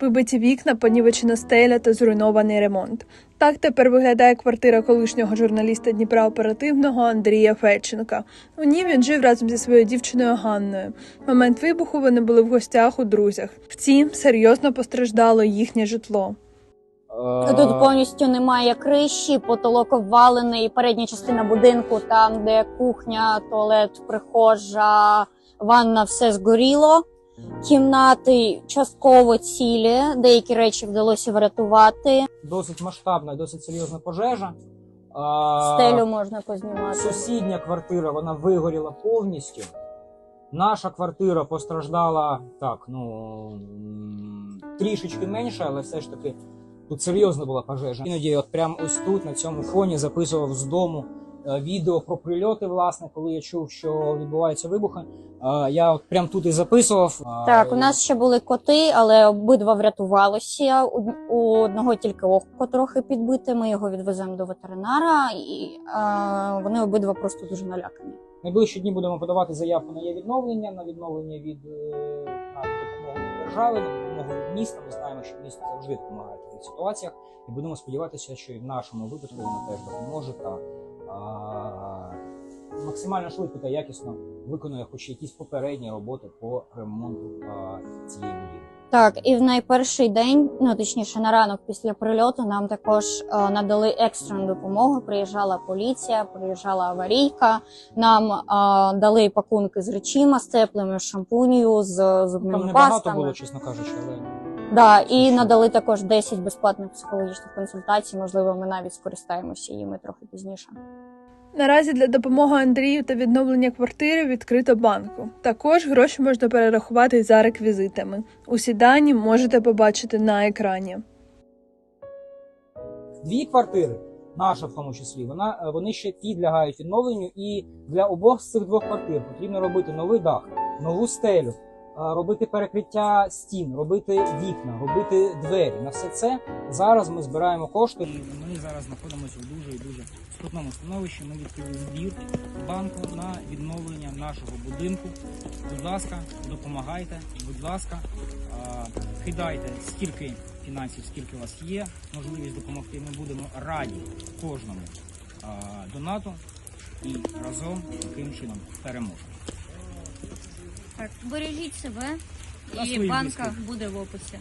Вибиті вікна, понівечена стеля та зруйнований ремонт. Так тепер виглядає квартира колишнього журналіста Дніпра оперативного Андрія Федченка. У ній він жив разом зі своєю дівчиною Ганною. В момент вибуху вони були в гостях у друзях. Втім, серйозно постраждало їхнє житло. Е, Тут повністю немає криші, потолок обвалений, передня частина будинку, там де кухня, туалет, прихожа, ванна, все згоріло. Кімнати частково цілі, деякі речі вдалося врятувати. досить масштабна і досить серйозна пожежа. А, Стелю можна познімати. Сусідня квартира вона вигоріла повністю. Наша квартира постраждала так, ну трішечки менше, але все ж таки тут серйозна була пожежа. Іноді, от прямо ось тут, на цьому фоні, записував з дому відео про прильоти. Власне, коли я чув, що відбуваються вибухи. Е, Я от прямо тут і записував. Е, Так, у нас ще були коти, але обидва врятувалося. У одного тільки око трохи підбите. Ми його відвеземо до ветеринара, і а, вони обидва просто дуже налякані. Найближчі дні будемо подавати заявку на є відновлення, на відновлення від е, на допомогу від держави, на допомогу від міста. Ми знаємо, що місто завжди допомагає в таких ситуаціях, і будемо сподіватися, що і в нашому випадку воно теж допоможе та максимально швидко та якісно виконує хоч якісь попередні роботи по ремонту цієї будівлі. Так, і в найперший день, ну точніше на ранок після прильоту, нам також е, надали екстрену допомогу. Приїжджала поліція, приїжджала аварійка. Нам е, дали пакунки з речима, з теплими, з шампунью, з зубними Там небагато пастами. було, чесно кажучи, але Да, і надали також 10 безплатних психологічних консультацій. Можливо, ми навіть скористаємося їми трохи пізніше. Наразі для допомоги Андрію та відновлення квартири відкрито банку. Також гроші можна перерахувати за реквізитами. Усі дані можете побачити на екрані. дві квартири, наша в тому числі, вона е, вони ще підлягають відновленню, і для обох з цих двох квартир потрібно робити новий дах, нову стелю, робити перекриття стін, робити вікна, робити двері. На все це зараз ми збираємо кошти. Ми зараз знаходимося в дуже і дуже скрутному становищі. Ми відкрили збір банку на відновлення нашого будинку. Будь ласка, допомагайте. Будь ласка, е, кидайте стільки фінансів, скільки у вас є, можливість допомогти. Ми будемо раді кожному донату і разом таким чином переможемо. Так, бережіть себе і банка буде в описі.